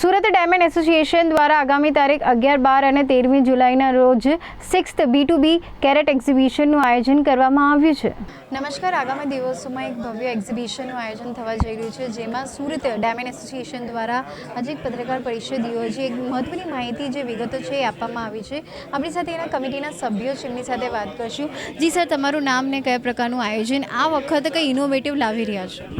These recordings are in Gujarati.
સુરત ડાયમંડ એસોસિએશન દ્વારા આગામી તારીખ અગિયાર બાર અને તેરમી જુલાઈના રોજ sixth B two B carat એક્ઝિબિશનનું આયોજન કરવામાં આવ્યું છે. નમસ્કાર. આગામી દિવસોમાં એક ભવ્ય એક્ઝિબિશનનું આયોજન થવા જઈ રહ્યું છે જેમાં સુરત ડાયમંડ એસોસિએશન દ્વારા આજે એક પત્રકાર પરિષદ યોજી એક મહત્વની માહિતી જે વિગતો છે એ આપવામાં આવી છે. આપણી સાથે એના કમિટીના સભ્યો છે. એમની સાથે વાત કરશું. જી સર તમારું નામ ને કયા પ્રકારનું આયોજન આ વખતે કંઈ ઇનોવેટિવ લાવી રહ્યા છો?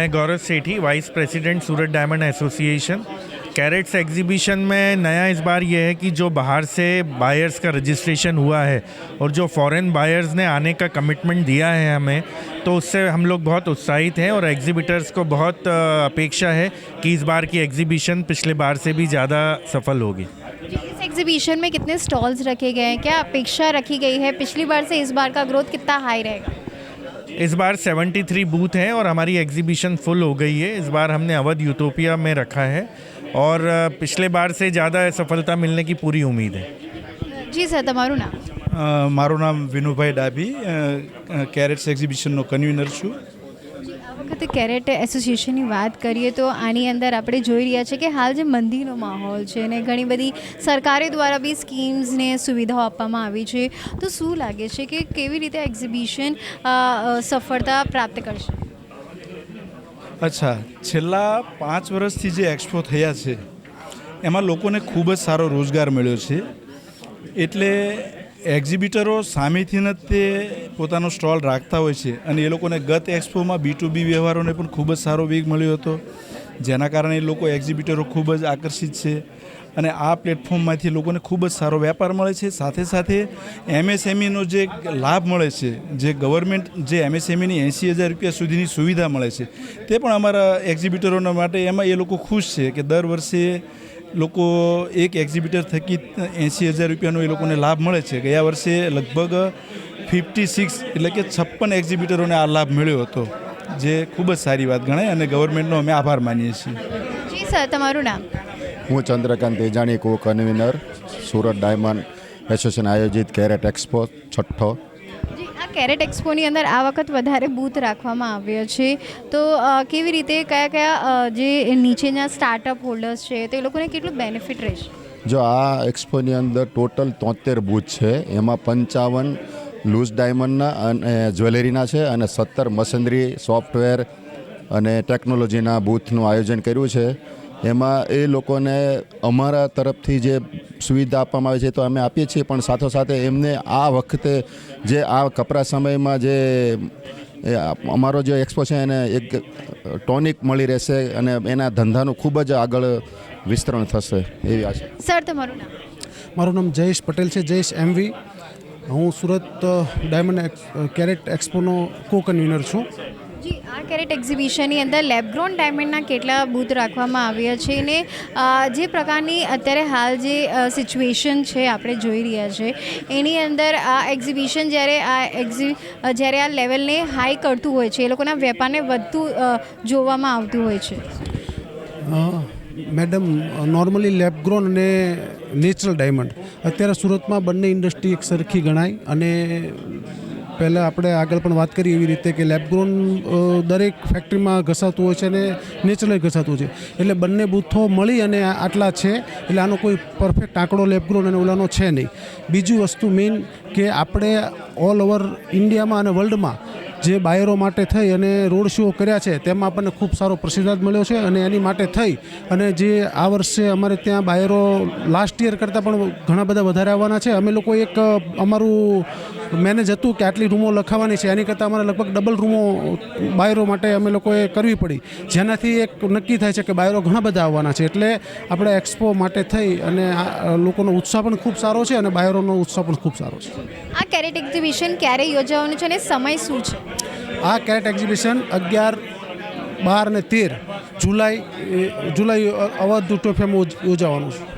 મેં Gaurav Sethi vice president Surat diamond association. Carats exhibition में नया इस बार ये है कि जो बाहर से बायर्स का रजिस्ट्रेशन हुआ है और जो फॉरेन बायर्स ने आने का कमिटमेंट दिया है हमें तो उससे हम लोग बहुत उत्साहित हैं और एग्जीबिटर्स को बहुत अपेक्षा है कि इस बार की एग्जीबिशन पिछले बार से भी ज़्यादा सफल होगी। इस एग्जीबिशन में कितने स्टॉल्स रखे गए हैं? क्या अपेक्षा रखी गई है? पिछली बार से इस बार का ग्रोथ कितना हाई रहेगा? इस बार 73 बूथ हैं और हमारी एग्जीबिशन फुल हो गई है। इस बार हमने अवध यूटोपिया में रखा है। और अ, पिछले बार से ज़्यादा सफलता मिलने की पूरी उम्मीद है જી સર તમારું નામ અ, મારું નામ વિનુભાઈ ડાભી અ, અ, કેરેટ્સ એક્ઝિબિશનનો કન્વીનર છું આ વખતે કેરેટ એસોસિએશનની વાત કરીએ તો આની અંદર આપણે જોઈ રહ્યા છે કે હાલ જે મંદીનો માહોલ છે અને ઘણી બધી સરકારે દ્વારા બી સ્કીમ્સ ને સુવિધાઓ આપવામાં આવી છે તો શું લાગે છે કે કેવી રીતે એક્ઝિબિશન અ, અ, સફળતા પ્રાપ્ત કરશે અચ્છા, છેલ્લા પાંચ વર્ષથી જે એક્સપો થયા છે, એમાં લોકોને ખૂબ જ સારો રોજગાર મળ્યો છે. એટલે એક્ઝિબિટરો સામેથી જ તે પોતાનો સ્ટોલ રાખતા હોય છે અને એ લોકોને ગત એક્સપોમાં બી ટુ બી વ્યવહારોને પણ ખૂબ જ સારો વેગ મળ્યો હતો. જેના કારણે એ લોકો એક્ઝિબિટરો ખૂબ જ આકર્ષિત છે. અને આ પ્લેટફોર્મમાંથી લોકોને ખૂબ જ સારો વેપાર મળે છે. સાથે સાથે એમએસએમઈનો જે લાભ મળે છે, જે ગવર્મેન્ટ જે એમએસએમઈની એંસી હજાર રૂપિયા સુધીની સુવિધા મળે છે, તે પણ અમારા એક્ઝિબિટરોના માટે એમાં એ લોકો ખુશ છે કે દર વર્ષે લોકો એક એક્ઝિબિટર થકી એંસી હજાર રૂપિયાનો એ લોકોને લાભ મળે છે. ગયા વર્ષે લગભગ ફિફ્ટી સિક્સ એટલે કે છપ્પન એક્ઝિબિટરોને આ લાભ મળ્યો હતો, જે ખૂબ જ સારી વાત ગણાય અને ગવર્મેન્ટનો અમે આભાર માનીએ છીએ. જી સર, તમારું નામ? હું Chandrakant Tejani co convener Surat diamond association આયોજિત કેરેટ એક્સપો છઠ્ઠો. આ કેરેટ એક્સપોની અંદર આ વખત વધારે બૂથ રાખવામાં આવ્યો છે. તો કેવી રીતે કયા કયા જે નીચેના સ્ટાર્ટઅપ હોલ્ડર્સ છે તો એ લોકોને કેટલું બેનિફિટ રહેશે? જો આ એક્સપોની અંદર ટોટલ તોતેર બૂથ છે. એમાં પંચાવન લૂઝ ડાયમંડના અને જ્વેલરીના છે અને સત્તર મશીનરી સોફ્ટવેર અને ટેકનોલોજીના બૂથનું આયોજન કર્યું છે. એમાં એ લોકોને અમારા તરફથી જે સુવિધા આપવામાં આવે છે તો અમે આપીએ છીએ પણ સાથોસાથે એમને આ વખતે જે આ કપરા સમયમાં જે એ અમારો જે એક્સપો છે એને એક ટોનિક મળી રહેશે અને એના ધંધાનું ખૂબ જ આગળ વિસ્તરણ થશે એવી આશા. સર તમારું નામ? મારું નામ જયેશ પટેલ છે જયેશ એમવી. હું સુરત ડાયમંડ એક્સ- કેરેટ એક્સપોનો કો કન્વીનર છું. જી, આ કેરેટ એક્ઝિબિશનની અંદર લેબગ્રોન ડાયમંડના કેટલા બૂથ રાખવામાં આવ્યા છે ને જે પ્રકારની અત્યારે હાલ જે સિચ્યુએશન છે આપણે જોઈ રહ્યા છે, એની અંદર આ એક્ઝિબિશન જ્યારે આ એક્ઝિ જ્યારે આ લેવલને હાઈ કરતું હોય છે, એ લોકોના વેપારને વધતું જોવામાં આવતું હોય છે. મેડમ, નોર્મલી લેબગ્રોન અને નેચરલ ડાયમંડ, અત્યારે સુરતમાં બંને ઇન્ડસ્ટ્રી એક સરખી ગણાય અને પહેલાં આપણે આગળ પણ વાત કરી એવી રીતે કે લેબગ્રોન દરેક ફેક્ટરીમાં ઘસાતું હોય છે અને નેચરલ ઘસાતું હોય છે. એટલે બંને બૂથો મળી અને આટલા છે. એટલે આનો કોઈ પરફેક્ટ આંકડો લેબગ્રોન અને ઓલાનો છે નહીં. બીજી વસ્તુ મેઇન કે આપણે ઓલ ઓવર ઇન્ડિયામાં અને વર્લ્ડમાં જે બાયરો માટે થઈ અને રોડ શો કર્યા છે, તેમાં આપણને ખૂબ સારો પ્રતિસાદ મળ્યો છે અને એની માટે થઈ. અને જે આ વર્ષે અમારે ત્યાં બાયરો લાસ્ટ યર કરતાં પણ ઘણા બધા વધારે આવવાના છે. અમે લોકો એક અમારું મેનેજ હતું કે આટલી રૂમો લખાવવાની છે. એની કરતાં અમારે લગભગ ડબલ રૂમો બાયરો માટે અમે લોકોએ કરવી પડી. જેનાથી એક નક્કી થાય છે કે બાયરો ઘણા બધા આવવાના છે. એટલે આપણે એક્સપો માટે થઈ અને આ લોકોનો ઉત્સાહ પણ ખૂબ સારો છે અને બાયરોનો ઉત્સાહ પણ ખૂબ સારો છે. આ કેરેટ એક્ઝિબિશન ક્યારે યોજાવાનું છે અને સમય શું છે? આ કેરેટ એક્ઝિબિશન અગિયાર બાર અને તેર જુલાઈ જુલાઈ અવધ ટોફેમાં યોજ- યોજાવાનું છે.